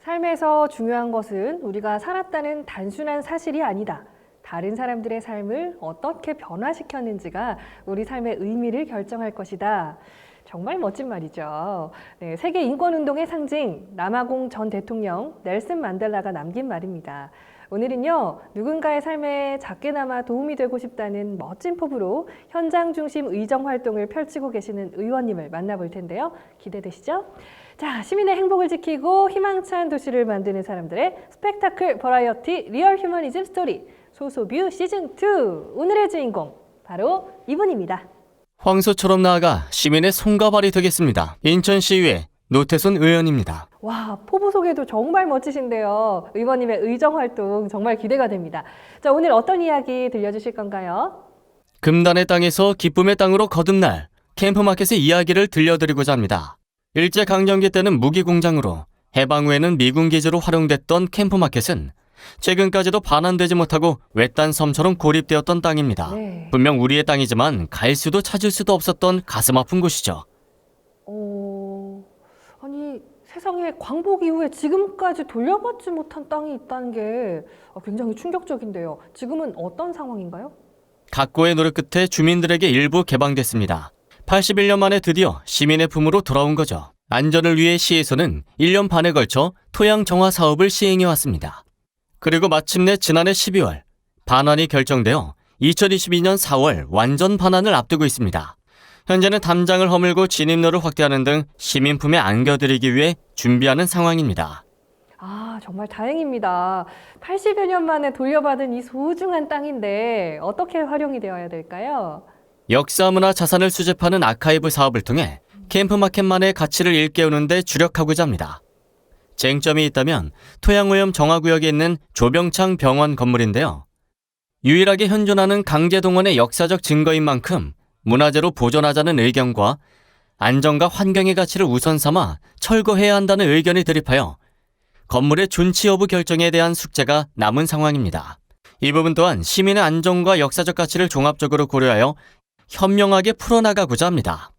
삶에서 중요한 것은 우리가 살았다는 단순한 사실이 아니다. 다른 사람들의 삶을 어떻게 변화시켰는지가 우리 삶의 의미를 결정할 것이다. 정말 멋진 말이죠. 네, 세계 인권 운동의 상징 남아공 전 대통령 넬슨 만델라가 남긴 말입니다. 오늘은요 누군가의 삶에 작게나마 도움이 되고 싶다는 멋진 포부로 현장 중심 의정 활동을 펼치고 계시는 의원님을 만나볼 텐데요. 기대되시죠? 자, 시민의 행복을 지키고 희망찬 도시를 만드는 사람들의 스펙타클 버라이어티 리얼 휴머니즘 스토리 소소뷰 시즌 2 오늘의 주인공 바로 이분입니다. 황소처럼 나아가 시민의 손과 발이 되겠습니다. 인천시의회 노태손 의원입니다. 와, 포부 소개도 정말 멋지신데요. 의원님의 의정 활동 정말 기대가 됩니다. 자, 오늘 어떤 이야기 들려주실 건가요? 금단의 땅에서 기쁨의 땅으로 거듭날 캠프마켓의 이야기를 들려드리고자 합니다. 일제 강점기 때는 무기 공장으로 해방 후에는 미군 기지로 활용됐던 캠프마켓은 최근까지도 반환되지 못하고 외딴 섬처럼 고립되었던 땅입니다. 네. 분명 우리의 땅이지만 갈 수도 찾을 수도 없었던 가슴 아픈 곳이죠. 어, 아니 세상에 광복 이후에 지금까지 돌려받지 못한 땅이 있다는 게 어, 굉장히 충격적인데요. 지금은 어떤 상황인가요? 각고의 노력 끝에 주민들에게 일부 개방됐습니다. 81년 만에 드디어 시민의 품으로 돌아온 거죠. 안전을 위해 시에서는 1년 반에 걸쳐 토양 정화 사업을 시행해 왔습니다. 그리고 마침내 지난해 12월 반환이 결정되어 2022년 4월 완전 반환을 앞두고 있습니다. 현재는 담장을 허물고 진입로를 확대하는 등 시민 품에 안겨드리기 위해 준비하는 상황입니다. 아, 정말 다행입니다. 80여 년 만에 돌려받은 이 소중한 땅인데 어떻게 활용이 되어야 될까요? 역사 문화 자산을 수집하는 아카이브 사업을 통해 캠프마켓만의 가치를 일깨우는 데 주력하고자 합니다. 쟁점이 있다면 토양오염 정화구역에 있는 조병창 병원 건물인데요. 유일하게 현존하는 강제동원의 역사적 증거인 만큼 문화재로 보존하자는 의견과 안전과 환경의 가치를 우선 삼아 철거해야 한다는 의견이 대립하여 건물의 존치 여부 결정에 대한 숙제가 남은 상황입니다. 이 부분 또한 시민의 안전과 역사적 가치를 종합적으로 고려하여 현명하게 풀어나가고자 합니다.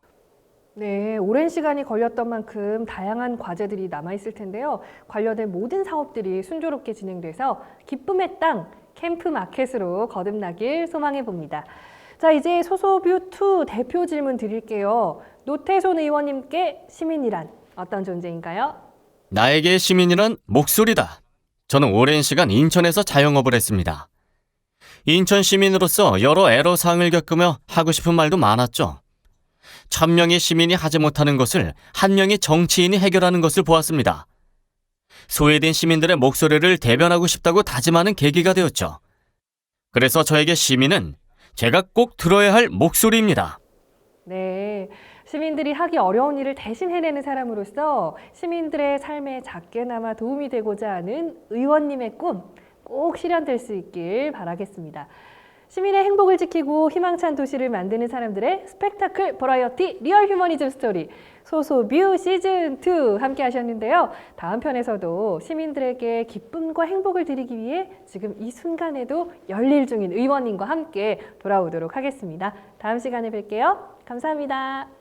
네, 오랜 시간이 걸렸던 만큼 다양한 과제들이 남아있을 텐데요. 관련된 모든 사업들이 순조롭게 진행돼서 기쁨의 땅 캠프 마켓으로 거듭나길 소망해 봅니다. 자, 이제 소소뷰2 대표 질문 드릴게요. 노태손 의원님께 시민이란 어떤 존재인가요? 나에게 시민이란 목소리다. 저는 오랜 시간 인천에서 자영업을 했습니다. 인천 시민으로서 여러 애로사항을 겪으며 하고 싶은 말도 많았죠. 천 명의 시민이 하지 못하는 것을 한 명의 정치인이 해결하는 것을 보았습니다. 소외된 시민들의 목소리를 대변하고 싶다고 다짐하는 계기가 되었죠. 그래서 저에게 시민은 제가 꼭 들어야 할 목소리입니다. 네. 시민들이 하기 어려운 일을 대신 해내는 사람으로서 시민들의 삶에 작게나마 도움이 되고자 하는 의원님의 꿈 꼭 실현될 수 있길 바라겠습니다. 시민의 행복을 지키고 희망찬 도시를 만드는 사람들의 스펙타클 버라이어티 리얼 휴머니즘 스토리 소소뷰 시즌 2 함께 하셨는데요. 다음 편에서도 시민들에게 기쁨과 행복을 드리기 위해 지금 이 순간에도 열일 중인 의원님과 함께 돌아오도록 하겠습니다. 다음 시간에 뵐게요. 감사합니다.